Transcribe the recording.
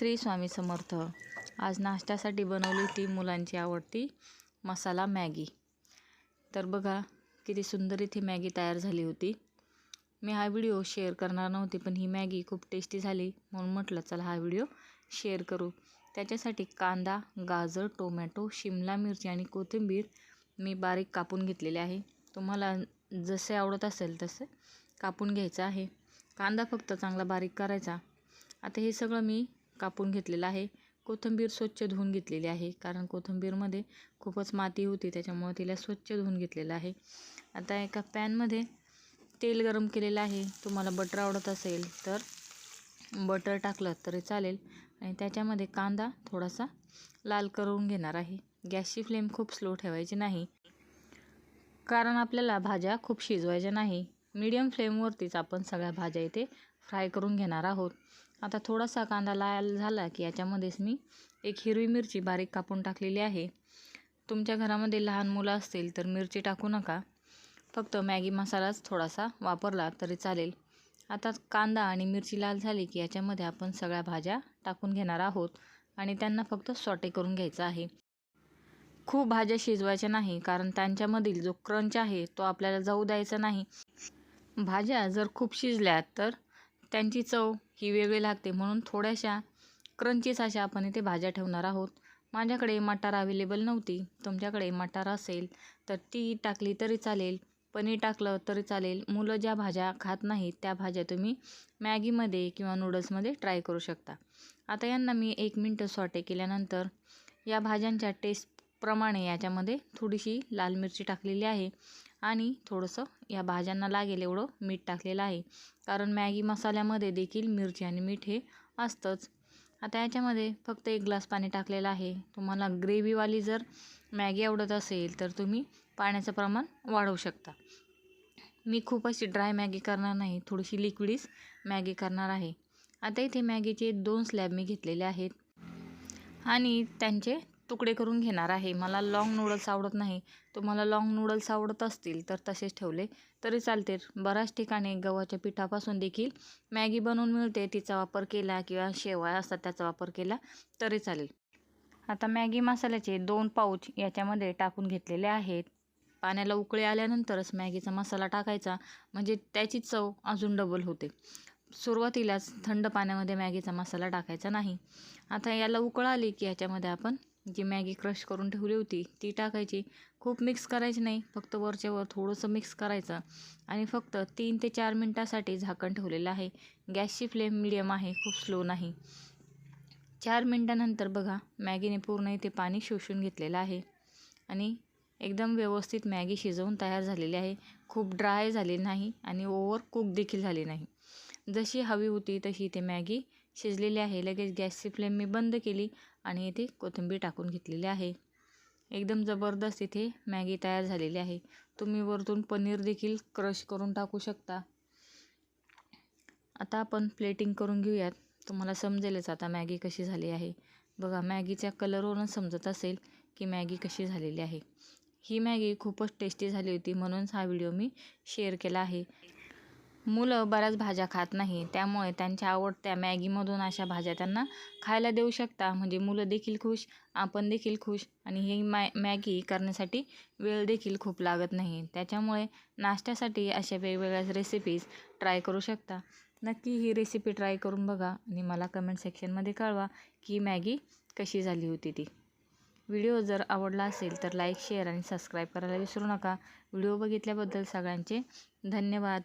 श्री स्वामी समर्थ. आज नाश्त्यासाठी बनवली होती मुलांची आवडती मसाला मॅगी. तर बघा किती सुंदर इथे मॅगी तयार झाली होती. मी हा व्हिडिओ शेअर करणार नव्हती पण ही मॅगी खूप टेस्टी झाली म्हणून म्हटलं चला हा व्हिडिओ शेअर करू. त्याच्यासाठी कांदा गाजर टोमॅटो शिमला मिरची आणि कोथिंबीर मी बारीक कापून घेतलेले आहे. तुम्हाला जसे आवडत असेल तसे कापून घ्यायचं आहे. कांदा फक्त चांगला बारीक करायचा. आता हे सगळं मी कापून घेतलेलं आहे. कोथिंबीर स्वच्छ धुवून घेतलेली आहे. कारण कोथिंबीरमध्ये खूपच माती होती त्याच्यामुळे तिला स्वच्छ धुवून घेतलेलं आहे. आता एका पॅनमध्ये तेल गरम केलेलं आहे. तुम्हाला बटर आवडत असेल तर बटर टाकलं तरी चालेल. आणि त्याच्यामध्ये कांदा थोडासा लाल करून घेणार आहे. गॅसची फ्लेम खूप स्लो ठेवायची नाही. कारण आपल्याला भाज्या खूप शिजवायच्या नाही. मीडियम फ्लेमवरतीच आपण सगळ्या भाज्या इथे फ्राय करून घेणार आहोत. आता थोडासा कांदा लाल झाला की याच्यामध्येच मी एक हिरवी मिरची बारीक कापून टाकलेली आहे. तुमच्या घरामध्ये लहान मुलं असतील तर मिरची टाकू नका. फक्त मॅगी मसालाच थोडासा वापरला तरी चालेल. आता कांदा आणि मिरची लाल झाली की याच्यामध्ये आपण सगळ्या भाज्या टाकून घेणार आहोत आणि त्यांना फक्त सॉटे करून घ्यायचं आहे. खूप भाज्या शिजवायच्या नाही कारण त्यांच्यामधील जो क्रंच आहे तो आपल्याला जाऊ द्यायचा नाही. भाज्या जर खूप शिजल्या तर त्यांची चव ही वेगळी लागते. म्हणून थोड्याशा क्रंचीस अशा आपण इथे भाज्या ठेवणार आहोत. माझ्याकडे मटार अवेलेबल नव्हती. तुमच्याकडे मटार असेल तर ती टाकली तरी चालेल. पनीर टाकलं तरी चालेल. मुलं ज्या भाज्या खात नाहीत त्या भाज्या तुम्ही मॅगीमध्ये किंवा नूडल्समध्ये ट्राय करू शकता. आता यांना मी एक मिनटं सॉटे केल्यानंतर या भाज्यांच्या टेस्टप्रमाणे याच्यामध्ये थोडीशी लाल मिरची टाकलेली आहे. आणि थोडंसं या भाज्यांना लागेल एवढं मीठ टाकलेलं आहे. कारण मॅगी मसाल्यामध्ये देखील मिरची आणि मीठ हे असतंच. आता याच्यामध्ये फक्त एक ग्लास पाणी टाकलेलं आहे. तुम्हाला ग्रेव्हीवाली जर मॅगी आवडत असेल तर तुम्ही पाण्याचं प्रमाण वाढवू शकता. मी खूप अशी ड्राय मॅगी करणार नाही थोडीशी लिक्विडीच मॅगी करणार आहे. आता इथे मॅगीचे दोन स्लॅब मी घेतलेले आहेत. आणि त्यांचे तुकडे करून घेणार आहे. मला लाँग नूडल्स आवडत नाही. तुम्हाला लाँग नूडल्स आवडत असतील तर तसेच ठेवले. तरी चालते. बऱ्याच ठिकाणी गव्हाच्या पिठापासून देखील मॅगी बनवून मिळते. तिचा वापर केला किंवा शेवाळ असतात त्याचा वापर केला तरी चालेल. आता मॅगी मसाल्याचे दोन पाऊच याच्यामध्ये टाकून घेतलेले आहेत. पाण्याला उकळी आल्यानंतरच मॅगीचा मसाला टाकायचा. म्हणजे त्याची चव अजून डबल होते. सुरुवातीलाच थंड पाण्यामध्ये मॅगीचा मसाला टाकायचा नाही. आता याला उकळ आली की याच्यामध्ये आपण जी मॅगी क्रश करून ठेवली होती ती टाकायची. खूप मिक्स करायची नाही फक्त वरच्यावर थोडंसं मिक्स करायचं. आणि फक्त तीन ते चार मिनटासाठी झाकण ठेवलेलं आहे. गॅसची फ्लेम मिडियम आहे खूप स्लो नाही. चार मिनटानंतर बघा मॅगीने पूर्ण इथे पाणी शोषून घेतलेलं आहे. आणि एकदम व्यवस्थित मॅगी शिजवून तयार झालेली आहे. खूप ड्राय झाली नाही आणि ओव्हर कुक देखील झाली नाही. जशी हवी होती तशी इथे मॅगी शिजलेली आहे. लगेच गॅसची फ्लेम मी बंद केली आणि इथे कोथिंबीर टाकून घेतलेली आहे. एकदम जबरदस्त इथे मॅगी तयार झालेली आहे. तुम्ही वरतून पनीर देखील क्रश करून टाकू शकता. आता आपण प्लेटिंग करून घेऊयात. तुम्हाला समजेलच आता मॅगी कशी झाली आहे. बघा मॅगीच्या कलरवरून समजत असेल की मॅगी कशी झालेली आहे. ही मॅगी खूपच टेस्टी झाली होती म्हणूनच हा व्हिडिओ मी शेअर केला आहे. मुलं बऱ्याच भाज्या खात नाही त्यामुळे त्यांच्या आवडत्या मॅगीमधून अशा भाज्या त्यांना खायला देऊ शकता. म्हणजे मुलं देखील खुश आपण देखील खुश आणि ही मॅ मॅगी करण्यासाठी वेळ देखील खूप लागत नाही. त्याच्यामुळे नाश्त्यासाठी अशा वेगवेगळ्या रेसिपीज ट्राय करू शकता. नक्की ही रेसिपी ट्राय करून बघा आणि मला कमेंट सेक्शनमध्ये कळवा की मॅगी कशी झाली होती ती. व्हिडिओ जर आवडला असेल तर लाईक शेअर आणि सबस्क्राईब करायला विसरू नका. व्हिडिओ बघितल्याबद्दल सगळ्यांचे धन्यवाद.